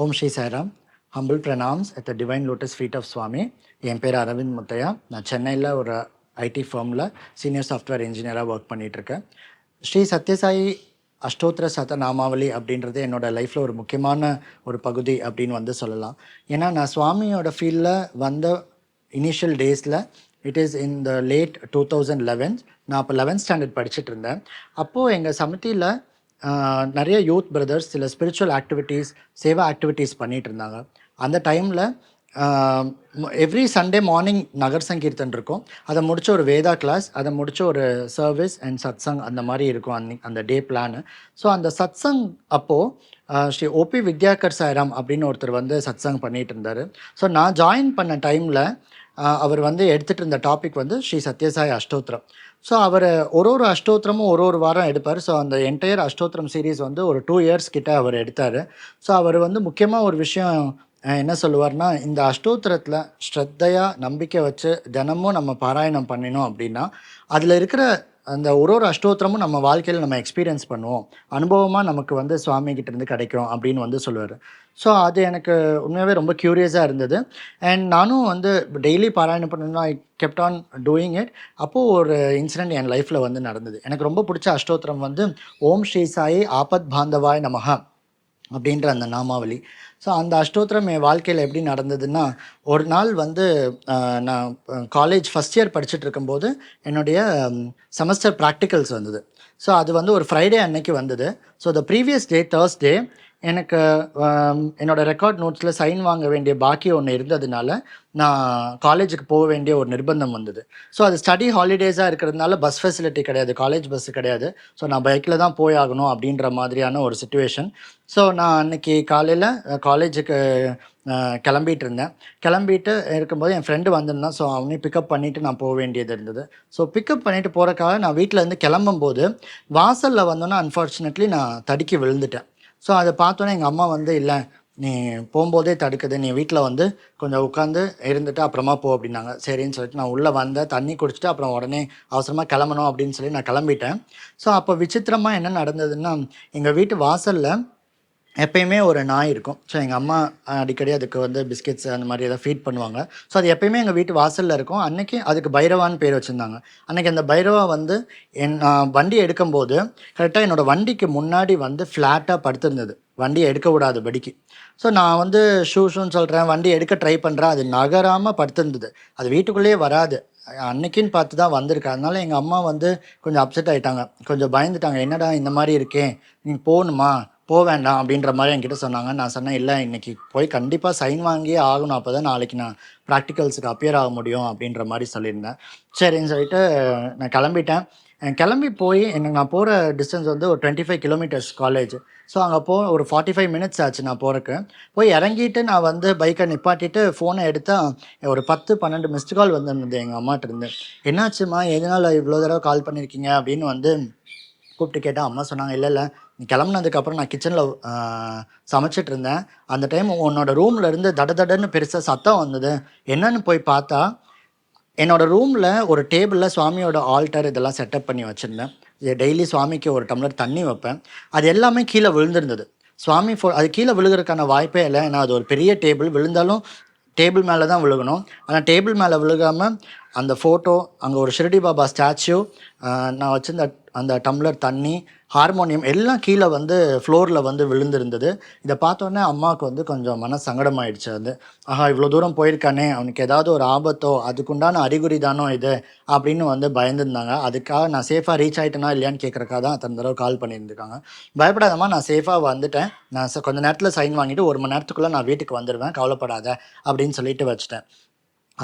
Om Sri Sairam. Humble pranams at the divine lotus feet of Swami என் பேர் அரவிந்த் முத்தையா. நான் சென்னையில் ஒரு ஐடி ஃபர்மில் சீனியர் சாஃப்ட்வேர் இன்ஜினியராக ஒர்க் பண்ணிகிட்ருக்கேன் ஸ்ரீ சத்யசாயி அஷ்டோத்திர சத நாமாவளி அப்படின்றது என்னோடய லைஃப்பில் ஒரு முக்கியமான ஒரு பகுதி அப்படின்னு வந்து சொல்லலாம். ஏன்னா நான் சுவாமியோட ஃபீல்டில் வந்த இனிஷியல் டேஸில் it is in the late two thousand eleven நான் அப்போ லெவன்த் ஸ்டாண்டர்ட் படிச்சுட்டு இருந்தேன் அப்போது எங்கள் சமிதியில் நிறைய யூத் பிரதர்ஸ் சில ஸ்பிரிச்சுவல் ஆக்டிவிட்டீஸ் சேவா ஆக்டிவிட்டீஸ் பண்ணிகிட்டு இருந்தாங்க. அந்த டைமில் every Sunday morning Nagar Sankirtan இருக்கும். அதை முடிச்ச ஒரு வேதா கிளாஸ் அதை முடிச்ச ஒரு சர்வீஸ் அண்ட் சத்சங் அந்த மாதிரி இருக்கும் அன்னைக்கு அந்த டே பிளானு ஸோ அந்த சத்சங் அப்போது ஸ்ரீ ஓபி வித்யாகர் சாய்ராம் அப்படின்னு ஒருத்தர் வந்து சத்சங் பண்ணிகிட்டு இருந்தார். ஸோ நான் ஜாயின் பண்ண டைமில் அவர் வந்து எடுத்துகிட்டு இருந்த டாபிக் வந்து ஸ்ரீ சத்யசாய் அஷ்டோத்திரம். ஸோ அவர் ஒரு ஒரு அஷ்டோத்திரமும் ஒரு ஒரு வாரம் எடுப்பார். ஸோ அந்த என்டையர் அஷ்டோத்திரம் சீரீஸ் வந்து ஒரு டூ இயர்ஸ் கிட்ட அவர் எடுத்தார். ஸோ அவர் வந்து முக்கியமாக ஒரு விஷயம் என்ன சொல்லுவார்னா இந்த அஷ்டோத்திரத்தில் ஸ்ரத்தையாக நம்பிக்கை வச்சு தினமும் நம்ம பாராயணம் பண்ணினோம் அப்படின்னா அதில் இருக்கிற அந்த ஒரு ஒரு அஷ்டோத்திரமும் நம்ம வாழ்க்கையில் நம்ம எக்ஸ்பீரியன்ஸ் பண்ணுவோம். அனுபவமாக நமக்கு வந்து சுவாமி கிடைக்கும் அப்படின்னு வந்து சொல்லுவார். ஸோ அது எனக்கு உண்மையாகவே ரொம்ப க்யூரியஸாக இருந்தது. அண்ட் நானும் வந்து டெய்லி பாராயணம் பண்ணணும் I kept on doing it அப்போது ஒரு இன்சிடென்ட் என் லைஃப்பில் வந்து நடந்தது. எனக்கு ரொம்ப பிடிச்ச அஷ்டோத்திரம் வந்து ஓம் ஸ்ரீ சாயி ஆபத் பாந்தவாய் நமகா அப்படின்ற அந்த நாமாவளி. ஸோ அந்த அஷ்டோத்திரம் என் வாழ்க்கையில் எப்படி நடந்ததுன்னா ஒரு நாள் வந்து நான் காலேஜ் ஃபஸ்ட் இயர் படிச்சுட்டு இருக்கும்போது என்னுடைய செமஸ்டர் ப்ராக்டிக்கல்ஸ் வந்தது. ஸோ அது வந்து ஒரு ஃப்ரைடே அன்னைக்கு வந்தது. So the previous day Thursday எனக்கு என்னோடய என்னோட ரெக்கார்ட் நோட்ஸில் சைன் வாங்க வேண்டிய பாக்கி ஒன்று இருந்ததுனால நான் காலேஜுக்கு போக வேண்டிய ஒரு நிர்பந்தம் வந்தது. ஸோ அது ஸ்டடி ஹாலிடேஸாக இருக்கிறதுனால பஸ் ஃபெசிலிட்டி கிடையாது காலேஜ் பஸ் கிடையாது. ஸோ நான் பைக்கில் தான் போய் ஆகணும் அப்படின்ற மாதிரியான ஒரு சுச்சுவேஷன் ஸோ நான் அன்னைக்கு காலையில் காலேஜுக்கு கிளம்பிட்டு இருந்தேன். கிளம்பிட்டு இருக்கும்போது என் ஃப்ரெண்டு வந்திருந்தான். ஸோ அவனையும் பிக்கப் பண்ணிவிட்டு நான் போக வேண்டியது இருந்தது. ஸோ பிக்கப் பண்ணிட்டு போகிறக்காக நான் வீட்டில் இருந்து கிளம்பும்போது வாசலில் வந்தோன்னே அன்ஃபார்ச்சுனேட்லி நான் தடுக்கி விழுந்துட்டேன். ஸோ அதை பார்த்தோன்னே எங்கள் அம்மா வந்து இல்லை நீ போகும்போதே தடுக்குது. நீ வீட்டில் வந்து கொஞ்சம் உட்காந்து இருந்துட்டு அப்புறமா போ அப்படின்னாங்க. சரின்னு சொல்லிட்டு நான் உள்ளே வந்தேன். தண்ணி குடிச்சிட்டு அப்புறம் உடனே அவசரமாக கிளம்பணும் அப்படின்னு சொல்லி நான் கிளம்பிட்டேன். ஸோ அப்போ விசித்திரமாக என்ன நடந்ததுன்னா எங்கள் வீட்டு வாசலில் எப்பயுமே ஒரு நாய் இருக்கும். ஸோ எங்கள் அம்மா அடிக்கடி அதுக்கு வந்து பிஸ்கெட்ஸ் அந்த மாதிரி ஏதாவது ஃபீட் பண்ணுவாங்க. ஸோ அது எப்பயுமே எங்கள் வீட்டு வாசலில் இருக்கும். அன்றைக்கி அதுக்கு பைரவான்னு பேர் வச்சுருந்தாங்க. அன்றைக்கி அந்த பைரவா வந்து என் நான் வண்டி எடுக்கும்போது கரெக்டாக என்னோடய வண்டிக்கு முன்னாடி வந்து ஃப்ளாட்டாக படுத்திருந்தது. வண்டியை எடுக்க விடாதபடிக்கு ஸோ நான் வந்து ஷூ ஷூன்னு சொல்கிறேன் வண்டி எடுக்க ட்ரை பண்ணுறேன் அது நகராமல் படுத்திருந்தது. அது வீட்டுக்குள்ளேயே வராது. அன்னைக்குன்னு பார்த்து தான் வந்திருக்கு. அதனால் எங்கள் அம்மா வந்து கொஞ்சம் அப்செட் ஆயிட்டாங்க. கொஞ்சம் பயந்துட்டாங்க. என்னடா இந்த மாதிரி இருக்கேன் நீ போகணுமா? போக வேண்டாம் அப்படின்ற மாதிரி என்கிட்ட சொன்னாங்க. நான் சொன்னேன் இல்லை இன்றைக்கி போய் கண்டிப்பாக சைன் வாங்கியே ஆகணும். அப்போ தான் நாளைக்கு நான் ப்ராக்டிக்கல்ஸுக்கு அப்பியர் ஆக முடியும் அப்படின்ற மாதிரி சொல்லியிருந்தேன். சரின்னு சொல்லிட்டு நான் கிளம்பிட்டேன். கிளம்பி போய் எனக்கு நான் போகிற டிஸ்டன்ஸ் வந்து ஒரு twenty five kilometres college so அங்கே போ ஒரு ஃபார்ட்டி ஃபைவ் மினிட்ஸ் ஆச்சு நான் போகிறக்கு போய் இறங்கிட்டு நான் வந்து பைக்கை நிப்பாட்டிட்டு ஃபோனை எடுத்தால் ஒரு பத்து பன்னெண்டு மிஸ்டு கால் வந்திருந்தது எங்கள் அம்மாட்ட இருந்து. என்னாச்சுமா எதனால் இவ்வளோ தடவை கால் பண்ணியிருக்கீங்க அப்படின்னு வந்து கூப்பிட்டு கேட்டால் அம்மா சொன்னாங்க இல்லை இல்லை. கிளம்புனதுக்கப்புறம் நான் கிச்சனில் சமைச்சிட்டு இருந்தேன் அந்த டைம் உன்னோட ரூமில் இருந்து தட தடன்னு பெருசாக சத்தம் வந்தது. என்னன்னு போய் பார்த்தா என்னோட ரூமில் ஒரு டேபிளில் சுவாமியோட ஆல்டர் இதெல்லாம் செட்டப் பண்ணி வச்சுருந்தேன். டெய்லி சுவாமிக்கு ஒரு டம்ளர் தண்ணி வைப்பேன். அது எல்லாமே கீழே விழுந்திருந்தது. சுவாமி ஃபோ அது கீழே விழுகிறதுக்கான வாய்ப்பே இல்லை. ஏன்னா அது ஒரு பெரிய டேபிள் விழுந்தாலும் டேபிள் மேலே தான் விழுகணும். ஆனால் டேபிள் மேலே விழுகாமல் அந்த ஃபோட்டோ அங்கே ஒரு ஷிரடி பாபா ஸ்டாச்சு நான் வச்சுருந்த அந்த டம்ளர் தண்ணி ஹார்மோனியம் எல்லாம் கீழே வந்து ஃப்ளோரில் வந்து விழுந்திருந்தது. இதை பார்த்தோன்னே அம்மாவுக்கு வந்து கொஞ்சம் மன சங்கடமாயிடுச்சு அது ஆஹா இவ்வளோ தூரம் போயிருக்கானே அவனுக்கு ஏதாவது ஒரு ஆபத்தோ அதுக்குண்டான அறிகுறி தானோ இது? அப்படின்னு வந்து பயந்துருந்தாங்க. அதுக்காக நான் சேஃபாக ரீச் ஆயிட்டேனா இல்லையான்னு கேட்குறக்காக தான் அத்தனை தடவை கால் பண்ணியிருந்திருக்காங்க. பயப்படாதம்மா நான் சேஃபாக வந்துட்டேன். நான் ச- கொஞ்ச நேரத்தில் சைன் வாங்கிட்டு ஒரு மணி நேரத்துக்குள்ளே நான் வீட்டுக்கு வந்துடுவேன் கவலைப்படாத அப்படின்னு சொல்லிட்டு வச்சுட்டேன்.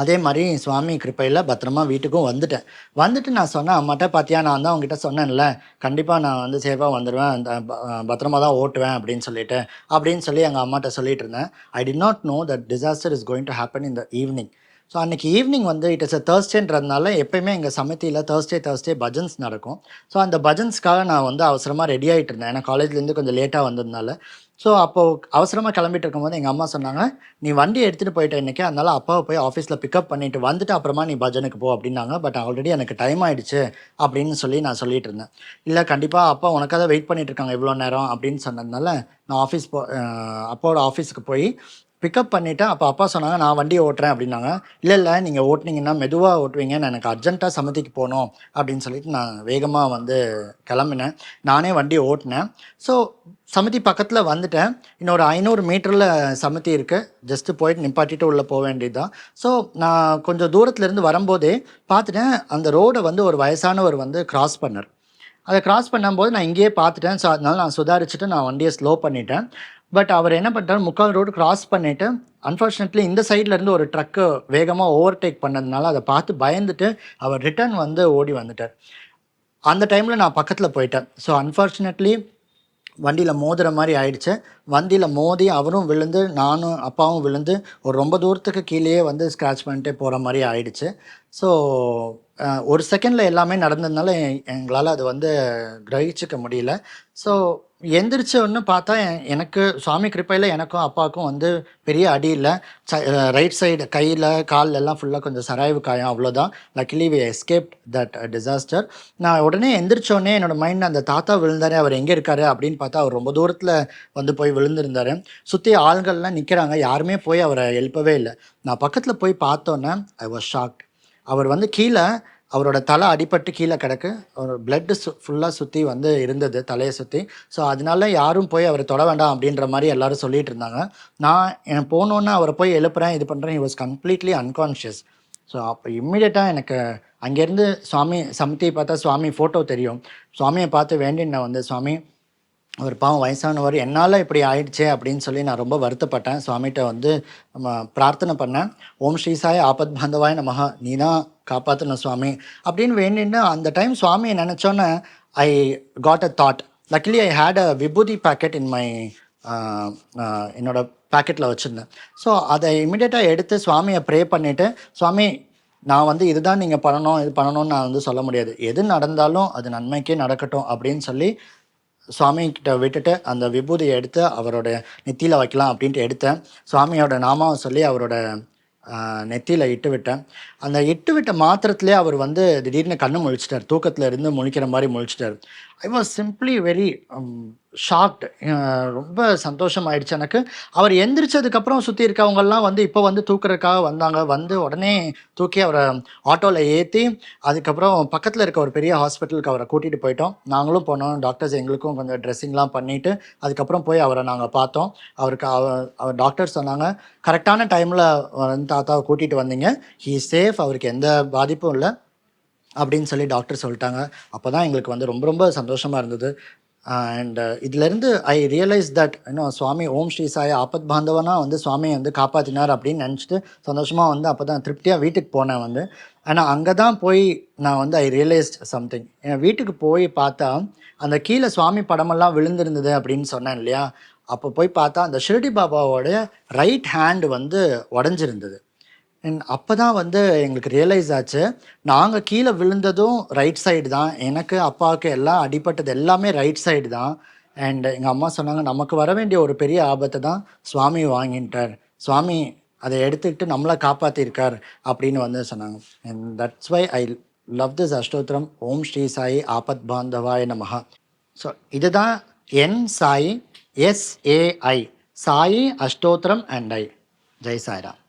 அதே மாதிரி சுவாமி கிருப்பையில் பத்திரமா வீட்டுக்கும் வந்துட்டேன். வந்துட்டு நான் சொன்னேன் அம்மாட்ட பார்த்தியா நான் தான் உங்ககிட்ட சொன்னேன்ல. கண்டிப்பாக நான் வந்து சேஃபாக வந்துடுவேன் அந்த பத்திரமா தான் ஓட்டுவேன் அப்படின்னு சொல்லிட்டு. அப்படின்னு சொல்லி எங்கள் அம்மாட்ட சொல்லிட்டு இருந்தேன். I did not know that disaster is going to happen in the evening so அன்றைக்கி ஈவினிங் வந்து இட் இஸ் அ தேர்ஸ்டேன்றதுனால எப்பயுமே எங்கள் சமிதியில் தேர்ஸ்டே தேர்ஸ்டே பஜன்ஸ் நடக்கும். ஸோ அந்த பஜன்ஸ்க்காக நான் வந்து அவசரமாக ரெடி ஆகிட்டு இருந்தேன். ஏன்னா காலேஜ்லேருந்து கொஞ்சம் லேட்டாக வந்ததுனால. ஸோ அப்போது அவசரமாக கிளம்பிட்டு இருக்கும்போது எங்கள் அம்மா சொன்னாங்க நீ வண்டி எடுத்துகிட்டு போயிட்ட இன்றைக்கி அதனால் அப்பாவை போய் ஆஃபீஸில் பிக்கப் பண்ணிவிட்டு வந்துட்டு அப்புறமா நீ பஜனுக்கு போ அப்படின்னாங்க. பட் ஆல்ரெடி எனக்கு டைம் ஆகிடுச்சு அப்படின்னு சொல்லி நான் சொல்லிட்டு இருந்தேன். இல்லை கண்டிப்பாக அப்பா உனக்காக வெயிட் பண்ணிகிட்ருக்காங்க இருக்காங்க இவ்வளோ நேரம் அப்படின்னு சொன்னதுனால நான் ஆஃபீஸ் போ அப்பாவோட ஆஃபீஸுக்கு போய் பிக்கப் பண்ணிவிட்டேன் அப்போ அப்பா சொன்னாங்க நான் வண்டி ஓட்டுறேன் அப்படின்னாங்க. இல்லை இல்லை நீங்கள் ஓட்டுனீங்கன்னா மெதுவாக ஓட்டுவீங்கன்னு எனக்கு அர்ஜென்ட்டாக சமதிக்கு போகணும் அப்படின்னு சொல்லிட்டு நான் வேகமாக வந்து கிளம்பினேன். நானே வண்டி ஓட்டினேன். ஸோ சமதி பக்கத்தில் வந்துட்டேன். இன்னொரு ஐநூறு மீட்டரில் சமதி இருக்குது ஜஸ்ட்டு போயிட்டு நிப்பாட்டிட்டு உள்ளே போக வேண்டியது தான் ஸோ நான் கொஞ்சம் தூரத்துலேருந்து வரும்போதே பார்த்துட்டேன். அந்த ரோடை வந்து ஒரு வயசானவர் வந்து கிராஸ் பண்ணார். அதை கிராஸ் பண்ணும்போது நான் இங்கேயே பார்த்துட்டேன். ஸோ அதனால நான் சுதாரிச்சுட்டு நான் வண்டியை ஸ்லோ பண்ணிட்டேன். பட் அவர் என்ன பண்ணிட்டார்? முக்கால் ரோடு கிராஸ் பண்ணிவிட்டு அன்ஃபார்ச்சுனேட்லி இந்த சைட்லேருந்து ஒரு ட்ரக்கு வேகமாக ஓவர்டேக் பண்ணதுனால அதை பார்த்து பயந்துட்டு அவர் ரிட்டர்ன் வந்து ஓடி வந்துட்டார். அந்த டைமில் நான் பக்கத்தில் போயிட்டேன். ஸோ அன்ஃபார்ச்சுனேட்லி வண்டியில் மோதுகிற மாதிரி ஆயிடுச்சு. வண்டியில் மோதி அவரும் விழுந்து நானும் அப்பாவும் விழுந்து ஒரு ரொம்ப தூரத்துக்கு கீழேயே வந்து ஸ்க்ராச் பண்ணிட்டே போகிற மாதிரி ஆயிடுச்சு. ஸோ ஒரு செகண்டில் எல்லாமே நடந்ததுனால எங்களால் அது வந்து கிரகிச்சிக்க முடியல. ஸோ எந்திரிச்ச ஒன்று பார்த்தா எனக்கு சுவாமி கிருப்பையில் எனக்கும் அப்பாவுக்கும் வந்து பெரிய அடி இல்லை. ரைட் சைடு கையில் காலில் எல்லாம் ஃபுல்லாக கொஞ்சம் சராய்வு காயம் அவ்வளோதான் luckily we escape that disaster நான் உடனே எந்திரிச்சோடனே என்னோடய மைண்ட் அந்த தாத்தா விழுந்தாரு அவர் எங்கே இருக்காரு அப்படின்னு பார்த்தா அவர் ரொம்ப தூரத்தில் வந்து போய் விழுந்திருந்தார். சுற்றி ஆள்கள்லாம் நிற்கிறாங்க யாருமே போய் அவரை எழுப்பவே இல்லை. நான் பக்கத்தில் போய் பார்த்தோன்னே ஐ வாஸ் ஷாக்ட் அவர் வந்து கீழே அவரோட தலை அடிபட்டு கீழே கிடக்கு. அவர் பிளட்டு சு ஃபுல்லாக சுற்றி வந்து இருந்தது தலையை சுற்றி ஸோ அதனால யாரும் போய் அவரை தொட வேண்டாம் அப்படின்ற மாதிரி எல்லாரும் சொல்லிட்டு இருந்தாங்க. நான் எனக்கு போனோன்னே அவரை போய் எழுப்புறேன் இது பண்ணுறேன் he was completely unconscious so அப்போ இம்மிடியட்டாக எனக்கு அங்கேருந்து சுவாமி சமத்தியை பார்த்தா சுவாமி ஃபோட்டோ தெரியும். சுவாமியை பார்த்து வேண்டின வந்து சுவாமி ஒரு பாவம் வயசானவர் என்னால் இப்படி ஆயிடுச்சே அப்படின்னு சொல்லி நான் ரொம்ப வருத்தப்பட்டேன். சுவாமிகிட்ட வந்து பிரார்த்தனை பண்ணேன். ஓம் ஸ்ரீசாய் ஆபத் பாந்தவாய் நமக நீ தான் காப்பாற்றணும் சுவாமி அப்படின்னு வேண்டின்னு அந்த டைம் சுவாமியை நினச்சோன்னே I got a thought. Luckily I had a vibhuti packet in my என்னோட பேக்கெட்டில் வச்சுருந்தேன். ஸோ அதை இமிடியேட்டாக எடுத்து சுவாமியை ப்ரே பண்ணிவிட்டு சுவாமி நான் வந்து இதுதான் நீங்கள் பண்ணணும் இது பண்ணணும்னு நான் வந்து சொல்ல முடியாது. எது நடந்தாலும் அது நன்மைக்கே நடக்கட்டும் அப்படின்னு சொல்லி சுவாமிகிட்ட விட்டுட்டு அந்த விபூதியை எடுத்து அவரோட நெத்தியில் வைக்கலாம் அப்படின்ட்டு எடுத்தேன். சுவாமியோட நாமாவை சொல்லி அவரோட நெத்தியில் இட்டு விட்டேன். அந்த இட்டு விட்ட மாத்திரத்துலேயே அவர் வந்து திடீர்னு கண்ணு முழிச்சிட்டார். தூக்கத்தில் இருந்து முழிக்கிற மாதிரி முழிச்சிட்டார். I was simply very shocked ரொம்ப சந்தோஷம் ஆயிடுச்சு எனக்கு. அவர் எந்திரிச்சதுக்கப்புறம் சுற்றி இருக்கவங்கெல்லாம் வந்து இப்போ வந்து தூக்குறதுக்காக வந்தாங்க. வந்து உடனே தூக்கி அவரை ஆட்டோவில் ஏற்றி அதுக்கப்புறம் பக்கத்தில் இருக்க ஒரு பெரிய ஹாஸ்பிட்டலுக்கு அவரை கூட்டிகிட்டு போயிட்டோம். நாங்களும் போனோம். டாக்டர்ஸ் எங்களுக்கும் கொஞ்சம் ட்ரெஸ்ஸிங்லாம் பண்ணிவிட்டு அதுக்கப்புறம் போய் அவரை நாங்கள் பார்த்தோம். அவருக்கு அவர் டாக்டர் சொன்னாங்க கரெக்டான டைமில் வந்து தாத்தாவை கூட்டிகிட்டு வந்தீங்க. ஹீ சேஃப் அவருக்கு எந்த பாதிப்பும் இல்லை. அப்படின்னு சொல்லி டாக்டர் சொல்லிட்டாங்க. அப்போ தான் எங்களுக்கு வந்து ரொம்ப ரொம்ப சந்தோஷமாக இருந்தது. அண்ட் இதுலேருந்து ஐ ரியலைஸ் தட் இன்னும் சுவாமி ஓம் ஸ்ரீ சாய் ஆபத் பாந்தவனா வந்து சுவாமியை வந்து காப்பாற்றினார் அப்படின்னு நினச்சிட்டு சந்தோஷமாக வந்து அப்போ தான் திருப்தியாக வீட்டுக்கு போனேன் வந்து. ஆனால் அங்கே தான் போய் நான் வந்து ஐ ரியலைஸ்ட் சம்திங் என் வீட்டுக்கு போய் பார்த்தா அந்த கீழே சுவாமி படமெல்லாம் விழுந்திருந்தது அப்படின்னு சொன்னேன் இல்லையா? அப்போ போய் பார்த்தா அந்த ஷிரடி பாபாவோட ரைட் ஹேண்டு வந்து உடஞ்சிருந்தது. அப்போ தான் வந்து எங்களுக்கு ரியலைஸ் ஆச்சு. நாங்கள் கீழே விழுந்ததும் ரைட் சைடு தான். எனக்கு அப்பாவுக்கு எல்லாம் அடிப்பட்டது எல்லாமே ரைட் சைடு தான். அண்ட் எங்கள் அம்மா சொன்னாங்க நமக்கு வர வேண்டிய ஒரு பெரிய ஆபத்தை தான் சுவாமி வாங்கிட்டார் சுவாமி அதை எடுத்துக்கிட்டு நம்மளை காப்பாற்றிருக்கார் அப்படின்னு வந்து சொன்னாங்க. And that's why I love this அஷ்டோத்திரம். ஓம் ஸ்ரீ சாயி ஆபத் பாந்தவாய நமஹா. ஸோ இதுதான் என் Sai S A I Sai அஷ்டோத்திரம் and I Jai Sairam.